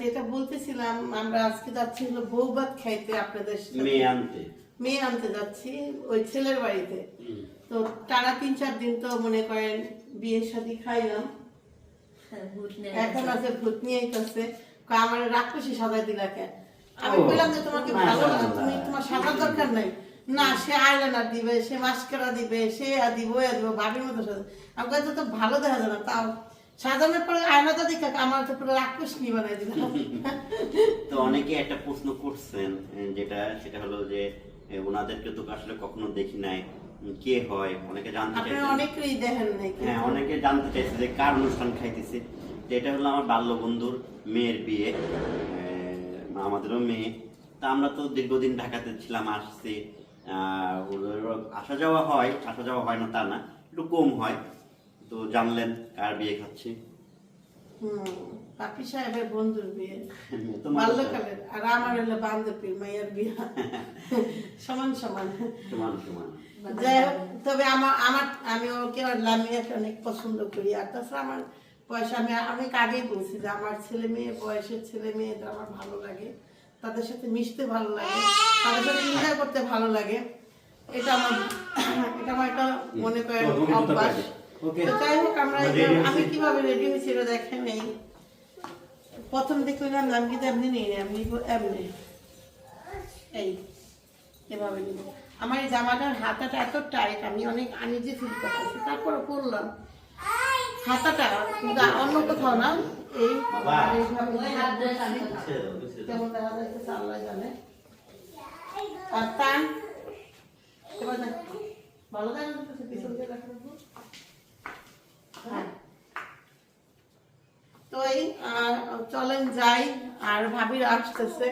যেটা বলতেছিলাম আমরা আজকে যাচ্ছি হলো বৌভাত খাইতে আপনাদের মেয়ে আনতে। মেয়ে আনতে যাচ্ছি ওই ছেলের বাড়িতে। তো তারা তিন চার দিন তো মনে করেন বিয়ের সাথে খাইলাম। এখন আছে ভূত নিয়ে আইতাছে কয় আমার রাক্ষসী সাজাই দিলা কেন? আমি বললাম যে তোমাকে ভালো লাগে তুমি তোমার সাজার দরকার নাই। না সে আইলাইনার দিবে সে মাস্কারা দিবে সে দিব ওয়া দিব মতো সাজা। আমি তো ভালো দেখা যায় না তাও সাজানোর পরে আয়নাটা দেখে আমার তো পুরো রাক্ষস নিয়ে বানাই দিলাম। তো অনেকে একটা প্রশ্ন করছেন যেটা সেটা হলো যে ওনাদেরকে তো আসলে কখনো দেখি নাই। কে হয়? অনেকে জানতে অনেকেই দেখেন নাই হ্যাঁ অনেকে জানতে চাইছে যে কার অনুষ্ঠান খাইতেছে। তো এটা হলো আমার বাল্য বন্ধুর মেয়ের বিয়ে। আমাদেরও মেয়ে। তা আমরা তো দীর্ঘদিন ঢাকাতে ছিলাম আসছি। আসা যাওয়া হয় আসা যাওয়া হয় না তা না একটু কম হয়। তো জানলেন কার বিয়ে খাচ্ছি। পাপি সাহেবের বন্ধুর বিয়ে। বাল্যকালের। আর আমার হলো বান্ধবীর মাইয়ার বিয়া। সমান সমান। সমান সমান। যাই হোক তবে আমার আমার আমি ওকে লামিয়াকে অনেক পছন্দ করি। আর তাছাড়া আমার বয়স আমি অনেক আগেই বলছি যে আমার ছেলে মেয়ে বয়সের ছেলে মেয়েদের আমার ভালো লাগে। তাদের সাথে মিশতে ভালো লাগে তাদের সাথে এনজয় করতে ভালো লাগে। এটা আমার এটা আমার একটা মনে করেন অভ্যাস। তো যাই হোক আমরা আমি। কীভাবে রেডি হয়েছি এটা দেখেন এই প্রথম দেখলাম নাম কিন্তু এমনি নেই এমনি এমনি। এই এভাবে নিব। আমার এই জামাটার হাতাটা এত টাইট আমি অনেক আনিজে ফিল করতেছি। তারপরে পরলাম হাতাটা অন্য কোথাও না, এই জানে। আর দিয়ে হ্যাঁ। তো এই চলেন যাই, আর ভাবিরা আসতেছে।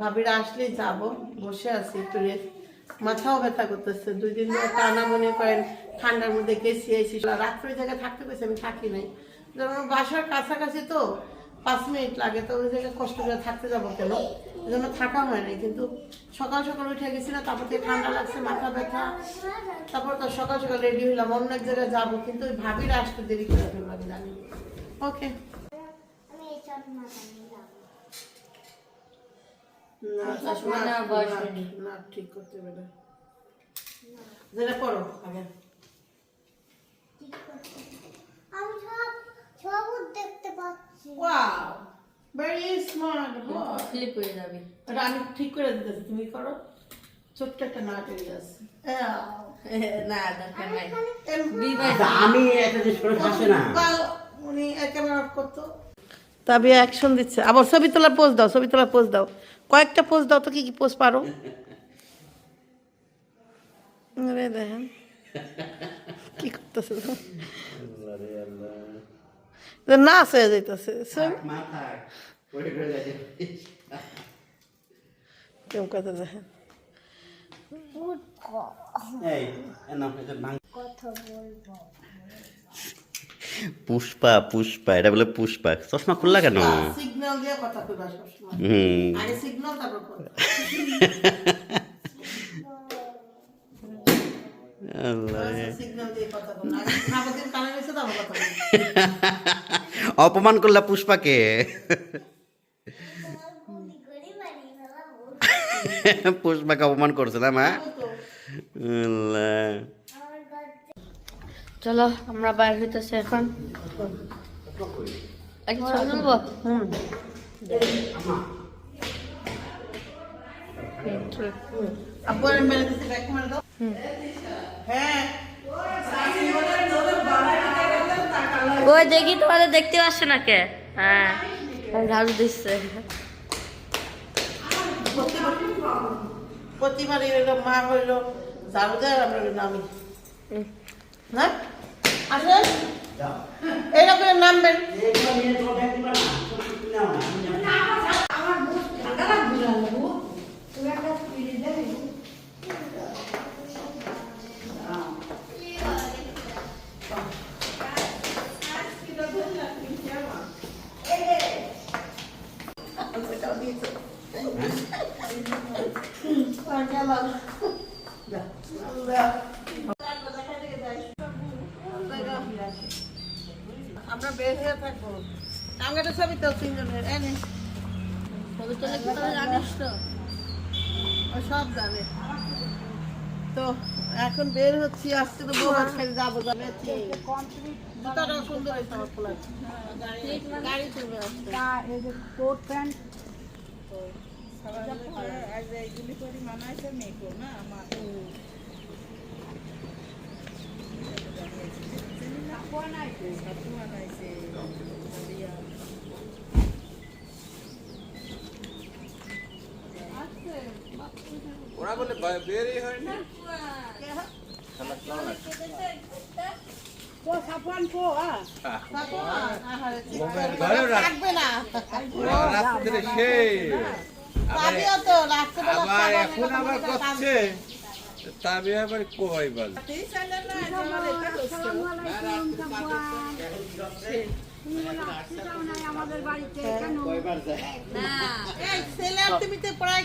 ভাবিরা আসলেই যাব, বসে আছি, একটু রেস্ট মাথাও ব্যথা করতেছে। দুই দিন ধরে টানা মনে করেন ঠান্ডার মধ্যে গেছি এসি রাত্রে জায়গায় থাকতে পেরেছি আমি থাকি নাই। যেমন বাসার কাছাকাছি তো পাঁচ মিনিট লাগে, তো ওই জায়গায় কষ্ট করে থাকতে যাব কেন? এই জন্য থাকা হয় নাই। কিন্তু সকাল সকাল উঠে গেছি না, তারপর থেকে ঠান্ডা লাগছে, মাথা ব্যথা। তারপর তো সকাল সকাল রেডি হইলাম, অন্য এক জায়গায় যাব, কিন্তু ওই ভাবিরা আসতে দেরি করে ফেলব আমি জানি। ওকে আমি এইসব মাথা নিলাম না, ঠিক করতে যেটা করো আগে। আমি সব সবুজ দেখতে পাচ্ছি। ওয়াও ভেরি স্মার্ট স্লিপ হয়ে যাবে। এটা আমি ঠিক করে দিতেছি তুমি করো। ছোট্ট একটা নাট এরিয়া আছে না দরকার নাই। আচ্ছা, আমি না। উনি ক্যামেরা অফ করতো। তাবি অ্যাকশন দিচ্ছে। আবার ছবি তোলার পোজ দাও ছবি তোলার পোজ দাও। কয়েকটা পোজ দাও তো কি কি পোজ পারো? আরে দেখেন। কি করতেছে? নাচ হয়ে যাইতেছে। কেমন কথা দেখেন? না কথা বলব। পুষ্পা পুষ্পা এটা বলে পুষ্পা। চশমা খুললা কেন? হুম। বলো অপমান করলা পুষ্পাকে। পুষ্পাকে অপমান করছে না মা তো আল্লাহ। আমার গাছে চলো আমরা বাইর হইতেছি এখন। হ্যাঁ। ওই দেখি তোমাদের দেখতে পাচ্ছে না কে? হ্যাঁ ঝাড়ু দিচ্ছে। প্রতিবারই হইল মা হইল ঝাড়ু দেয় আমরা আমি। না? আসেন এইরকম নামবেন। ওইটাও দিয়েছে আর গেলাম যা, আল্লাহ। আমরা বের হয়ে থাকব টাঙ্গাটা ছবি তো তিনজনের এনে ছবি তুলে কি তোরা জানিস তো। ও সব জানে। তো এখন বের হচ্ছি আজকে তো বউ খেলে যাব যাবে জুতাটা সুন্দর হয়েছে আমার খোলা গাড়ি চলবে আসতে ওরা বলে বে- বেরই হয় না থাকবে না রাত্রে পাবিও তো রাত্রেবেলা আবার খাবার এখন আবার করে করছে তবে আবার কই বল এই ছেলে আর তুমি তো প্রায়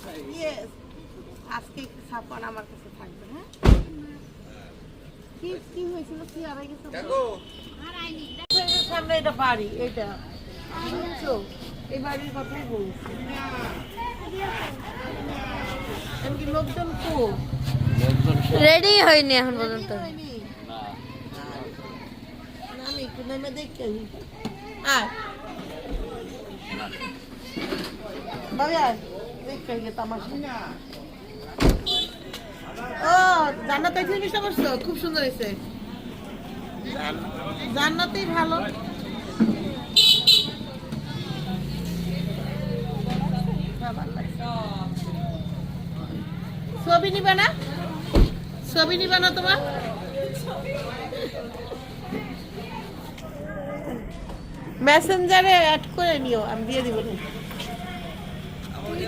Yes. আজকে একটু সাপান আমার কাছে থাকবে হ্যাঁ? কি কি হয়েছিল? কি আড়াই গেছে? দেখো। সামনে এটা বাড়ি এটা। বুঝছ এই বাড়ির কথাই বলছি। এমনকি লোকজন খুব রেডি হয়নি এখন পর্যন্ত। আমি একটু নেমে আসি। আয়। বাবি খুব সুন্দর হয়েছে জান্নাতেই ভালো। ছবি নিবে না ছবি নিবে না তোমার মেসেঞ্জারে অ্যাড করে নিও, আমি দিয়ে দিব না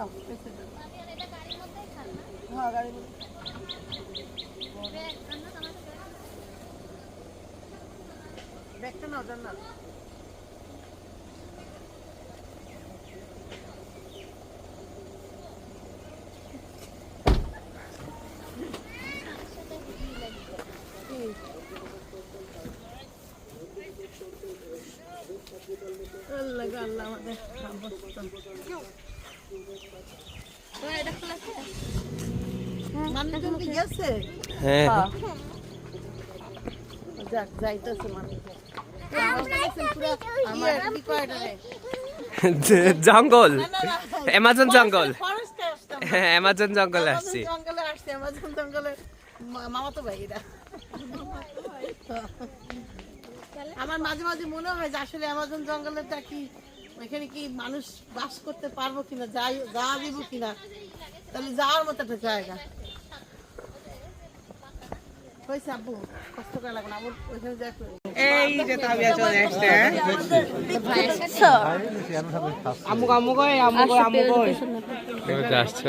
নাও, পেছনে দাও। হ্যাঁ, গাড়ির মধ্যে। ব্যাগটা নাও, জান্নাত। আল্লাহ আল্লাহ আমাদের হ্যাঁ। যাক যাইতেছে রে? জঙ্গল। অ্যামাজন জঙ্গল। হ্যাঁ অ্যামাজন জঙ্গলে আসছি। আমার মাঝে মাঝে মনে হয় যে আসলে আমাজন জঙ্গলেটা কি এখানে কি মানুষ বাস করতে পারব কিনা যাই যাওয়া দিব কিনা? তাহলে যাওয়ার মতো একটা জায়গা। হয়েছে আব্বু কষ্ট করে লাগবে না আমার ওইখানে যাই এই যে তাবিয়া চলে আসছে আমুক আমুক আমুক আমুক আসছে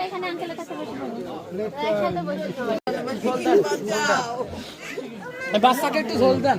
এখানে আঙ্কেলের কাছে বসে। বাচ্চাকে একটু ঝোল দেন।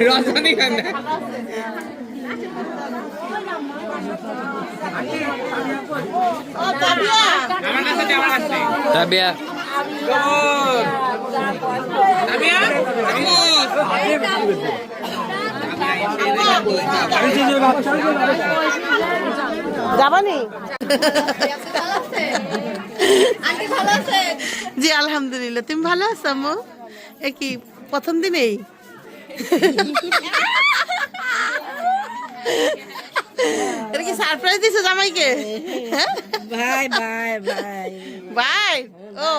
রজনীগন্ধা ও, তাবিয়া। আমার কাছে দে, আমার কাছে তাবিয়া তাবিয়া আমু যাবানি আন্টি ভালো আছে জি আলহামদুলিল্লাহ। তুমি ভালো আছো আম্মু? এ কি প্রথম দিনেই? এটা কি সারপ্রাইজ দিছো জামাইকে? বাই বাই বাই বাই ও।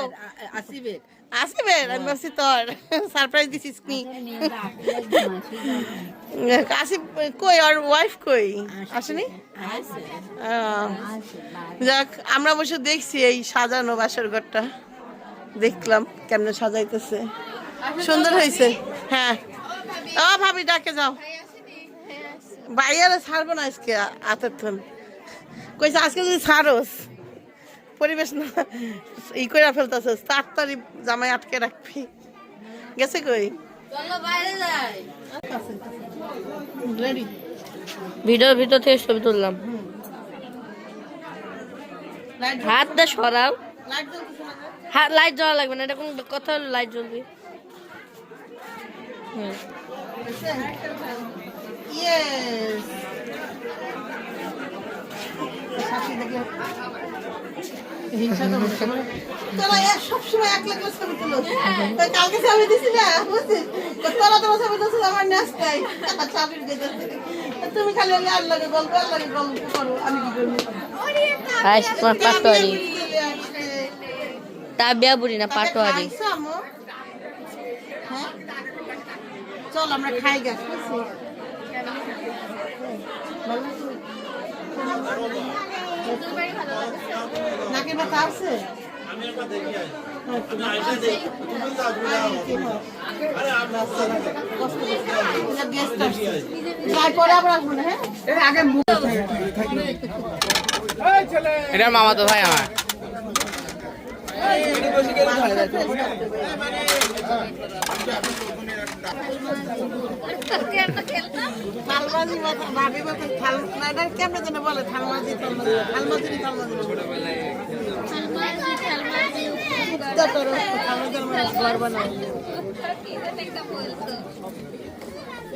আসিবে আসবে আমি ভাবছি তোর সারপ্রাইজ দিছিস কি আসিফ কই আর ওয়াইফ কই আসেনি যাক আমরা বসে দেখছি এই সাজানো বাসর ঘরটা। দেখলাম কেমনে সাজাইতেছে। সুন্দর হয়েছে। হ্যাঁ। ও ভাবি ডাকে যাও। বাইরে ছাড়বো না আজকে আতের কইছে আজকে যদি ছাড়োস। পরিবেশ না ই করে ফেলতেছিস তাড়াতাড়ি জামাই আটকে রাখবি। গেছে কই? ভিডিওর ভিতর থেকে ছবি তুললাম। লাইট হাত দিয়ে সরাও? হাত লাইট জ্বলা লাগবে না এটা কোন কথা হলো লাইট জ্বলবে। হুম। Yes. তোরা এক সবসময় এক লাখ ছবি তুলো কালকে ছবি দিছি না বুঝছিস? তো তোরা তোমার ছবি তুলছো আমার নাস্তাই চাকরি দিতেছে তুমি খালি ওই আর লাগে গল্প আর লাগে গল্প করো আমি কি করব? পাটোয়ারি। তাবিয়া বুড়ি না পাটোয়ারি? হ্যাঁ? চল আমরা খাই গা খাইছি? ভালো লাগছে? নাকের ব্যথা আছে যাই পরে আবার আসব না হ্যাঁ এটা মামা তো ভাই আমার না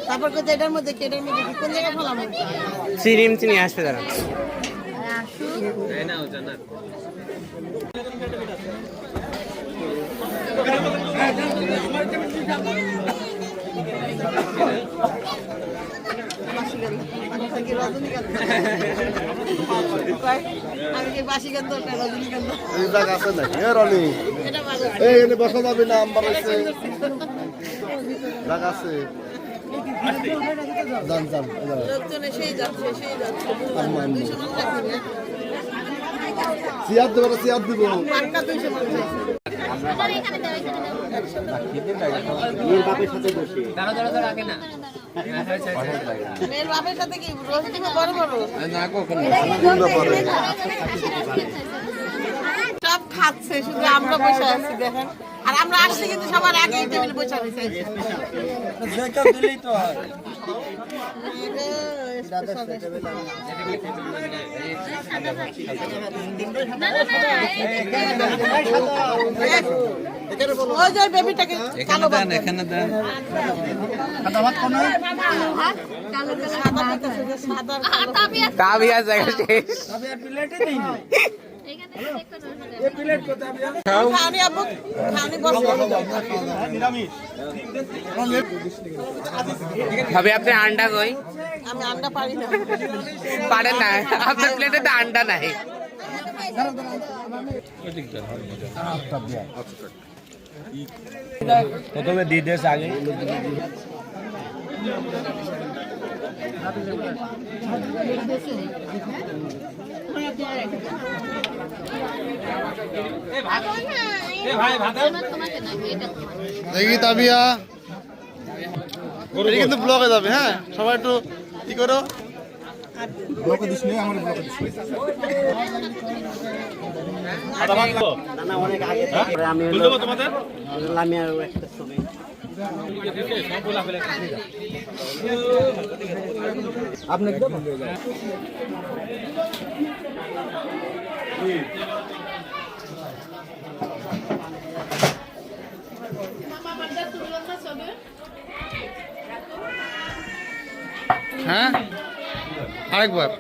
তারপর কোথায় এটার মধ্যে কি এটার মধ্যে কোন জায়গায় ফেলাম সিরিম চিনি আসবে দাঁড়া আমি কি বাসি গন্ধ রজনীগন্ধা এই জায়গা আছে নাকি? এ রনি এটা ভালো এই এনে বসা যাবে না আমার আছে যান যান এই জায়গা। যাচ্ছে সেই যাচ্ছে দুইশো মানুষ রাখবি না চেয়ার দেবো না চেয়ার দেবো না সব খাচ্ছে শুধু আমরা বসে আছি দেখেন। আর আমরা আসছি কিন্তু সবার আগে টেবিলে বসে রয়েছে দেন। তাবিয়া জায়গা শেষ। খাওনি আপু খাওনি বসো ভাবি আপনি আন্ডা কই আমি আন্ডা পারি না পারেন না আপনার প্লেটে তো আন্ডা নাই প্রথমে দিয়ে দেশ আগে তোমাকে না এটা দেখি তাবিয়া। এটা কিন্তু ব্লকে যাবে হ্যাঁ? সবাই একটু কি করো। না না। অনেক আগে থেকে আমি আর একটা ছবি। হ্যাঁ? আরেকবার।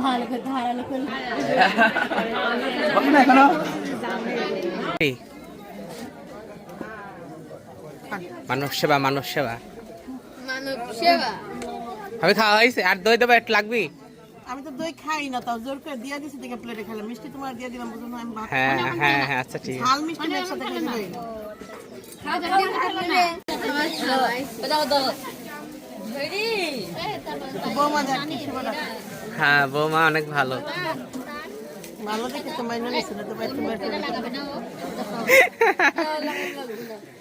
ভালো করে ধারালো করে মানব সেবা মানব সেবা মানব সেবা আমি খাওয়া হয়েছে? আর দই দেবো একটু লাগবি? আমি তো দই খাই না তাও জোর করে দিয়ে দিছি থেকে প্লেটে খেলাম মিষ্টি তোমার দিয়ে দিলাম বুঝো আমি ভাত হ্যাঁ হ্যাঁ হ্যাঁ আচ্ছা ঠিক আছে। ঝাল মিষ্টি একসাথে খেয়ে হ্যাঁ বৌমা অনেক ভালো। ভালো দেখে তোমার মাইনে নিয়েছিল